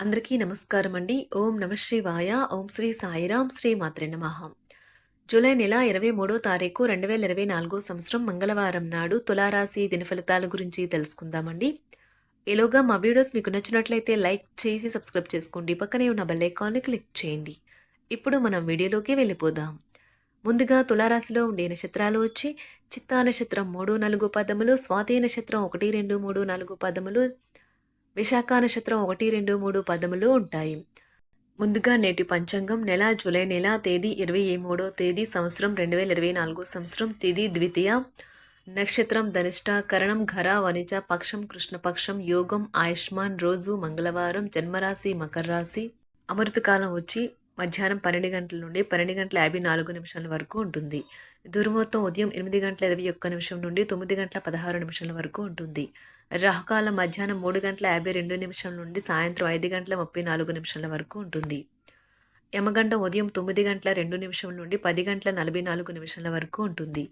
అందరికీ నమస్కారం అండి ఓం నమ శివాయ ఓం శ్రీ సాయిరాం శ్రీ మాత్రే నమః. జూలై నెల ఇరవై మూడో తారీఖు రెండు వేల ఇరవై నాలుగో సంవత్సరం మంగళవారం నాడు తులారాశి దినఫలితాల గురించి తెలుసుకుందామండి. ఈలోగా మా వీడియోస్ మీకు నచ్చినట్లయితే లైక్ చేసి సబ్స్క్రైబ్ చేసుకోండి. పక్కనే ఉన్న బెల్ ఐకాన్ని క్లిక్ చేయండి. ఇప్పుడు మనం వీడియోలోకి వెళ్ళిపోదాం. ముందుగా తులారాశిలో ఉండే నక్షత్రాలు వచ్చి చిత్తా నక్షత్రం మూడు నాలుగు పదములు స్వాతి నక్షత్రం ఒకటి రెండు మూడు నాలుగు పదములు విశాఖ నక్షత్రం ఒకటి రెండు మూడు పదములు ఉంటాయి. ముందుగా నేటి పంచాంగం నెల జూలై నెల తేదీ ఇరవై మూడో తేదీ సంవత్సరం రెండు వేల ఇరవై నాలుగో సంవత్సరం తేదీ ద్వితీయ నక్షత్రం ధనిష్ట కరణం ఘర వనిజ పక్షం కృష్ణపక్షం యోగం ఆయుష్మాన్ రోజు మంగళవారం జన్మరాశి మకర రాశి అమృతకాలం వచ్చి మధ్యాహ్నం పన్నెండు గంటల నుండి పన్నెండు గంటల యాభై నాలుగు నిమిషాల వరకు ఉంటుంది. దుర్ముహూర్తం ఉదయం ఎనిమిది గంటల ఇరవై ఒక్క నిమిషం నుండి తొమ్మిది గంటల పదహారు నిమిషాల వరకు ఉంటుంది. రాహుకాలం మధ్యాహ్నం మూడు గంటల యాభై రెండు నిమిషం నుండి సాయంత్రం ఐదు గంటల ముప్పై నాలుగు నిమిషాల వరకు ఉంటుంది. యమగంట ఉదయం తొమ్మిది గంటల రెండు నిమిషం నుండి పది గంటల నలభై నాలుగు నిమిషాల వరకు ఉంటుంది.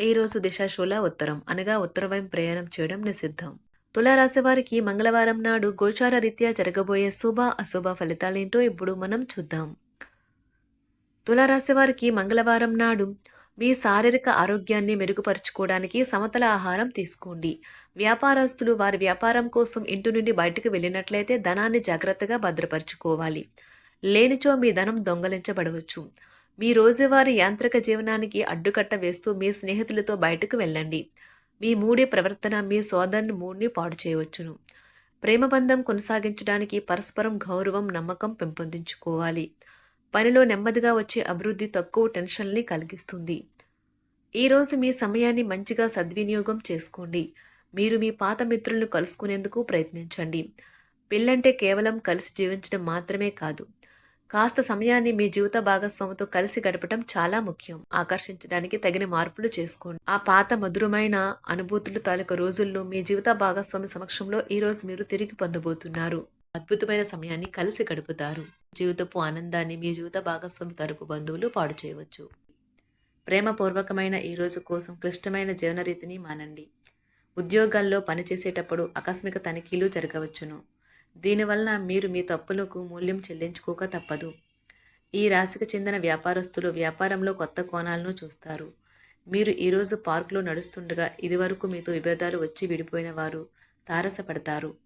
ఈ రోజు దిశాశూల ఉత్తరం. అనగా ఉత్తరవైపు ప్రయాణం చేయడం నిషిద్ధం. తులారాశి వారికి మంగళవారం నాడు గోచార రీత్యా జరగబోయే శుభ అశుభ ఫలితాలేంటో ఇప్పుడు మనం చూద్దాం. తులారాశి వారికి మంగళవారం నాడు మీ శారీరక ఆరోగ్యాన్ని మెరుగుపరుచుకోవడానికి సమతల ఆహారం తీసుకోండి. వ్యాపారస్తులు వారి వ్యాపారం కోసం ఇంటి నుండి బయటకు వెళ్ళినట్లయితే ధనాన్ని జాగ్రత్తగా భద్రపరచుకోవాలి. లేనిచో మీ ధనం దొంగలించబడవచ్చు. మీ రోజువారీ యాంత్రిక జీవనానికి అడ్డుకట్ట వేస్తూ మీ స్నేహితులతో బయటకు వెళ్ళండి. మీ మూడి ప్రవర్తన మీ సోదరుని మూడ్ని పాడు చేయవచ్చును. ప్రేమబంధం కొనసాగించడానికి పరస్పరం గౌరవం నమ్మకం పెంపొందించుకోవాలి. పనిలో నెమ్మదిగా వచ్చే అభివృద్ధి తక్కువ టెన్షన్ని కలిగిస్తుంది. ఈరోజు మీ సమయాన్ని మంచిగా సద్వినియోగం చేసుకోండి. మీరు మీ పాత మిత్రులను కలుసుకునేందుకు ప్రయత్నించండి. పెళ్ళంటే కేవలం కలిసి జీవించడం మాత్రమే కాదు. కాస్త సమయాన్ని మీ జీవిత భాగస్వామితో కలిసి గడపడం చాలా ముఖ్యం. ఆకర్షించడానికి తగిన మార్పులు చేసుకోండి. ఆ పాత మధురమైన అనుభూతులు తాలూకు రోజుల్లో మీ జీవిత భాగస్వామి సమక్షంలో ఈరోజు మీరు తిరిగి పొందబోతున్నారు. అద్భుతమైన సమయాన్ని కలిసి గడుపుతారు. జీవితపు ఆనందాన్ని మీ జీవిత భాగస్వామి తరపు బంధువులు పాడు చేయవచ్చు. ప్రేమపూర్వకమైన ఈ రోజు కోసం క్లిష్టమైన జీవనరీతిని మానండి. ఉద్యోగాల్లో పనిచేసేటప్పుడు ఆకస్మిక తనిఖీలు జరగవచ్చును. దీనివలన మీరు మీ తప్పులకు మూల్యం చెల్లించుకోక తప్పదు. ఈ రాశికి చెందిన వ్యాపారస్తులు వ్యాపారంలో కొత్త కోణాలను చూస్తారు. మీరు ఈరోజు పార్కులో నడుస్తుండగా ఇదివరకు మీతో విభేదాలు వచ్చి విడిపోయిన వారు తారసపడతారు.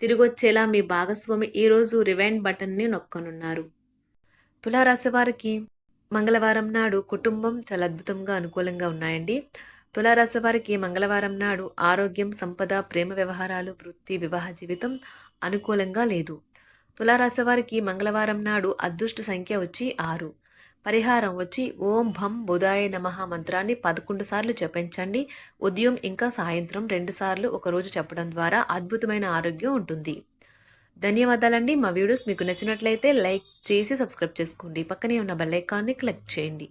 తిరిగొచ్చేలా మీ భాగస్వామి ఈరోజు రివైండ్ బటన్ని నొక్కనున్నారు. తులారాశి వారికి మంగళవారం నాడు కుటుంబం చాలా అద్భుతంగా అనుకూలంగా ఉన్నాయండి. తులారాశి వారికి మంగళవారం నాడు ఆరోగ్యం సంపద ప్రేమ వ్యవహారాలు వృత్తి వివాహ జీవితం అనుకూలంగా లేదు. తులారాశి వారికి మంగళవారం నాడు అదృష్ట సంఖ్య వచ్చి ఆరు. పరిహారం వచ్చి ఓం భం బుధాయ నమ మంత్రాన్ని పదకొండు సార్లు జపించండి. ఉదయం ఇంకా సాయంత్రం రెండు సార్లు ఒకరోజు చెప్పడం ద్వారా అద్భుతమైన ఆరోగ్యం ఉంటుంది. ధన్యవాదాలండి. మా వీడియోస్ మీకు నచ్చినట్లయితే లైక్ చేసి సబ్స్క్రైబ్ చేసుకోండి. పక్కనే ఉన్న బెల్ ఐకాన్ని క్లిక్ చేయండి.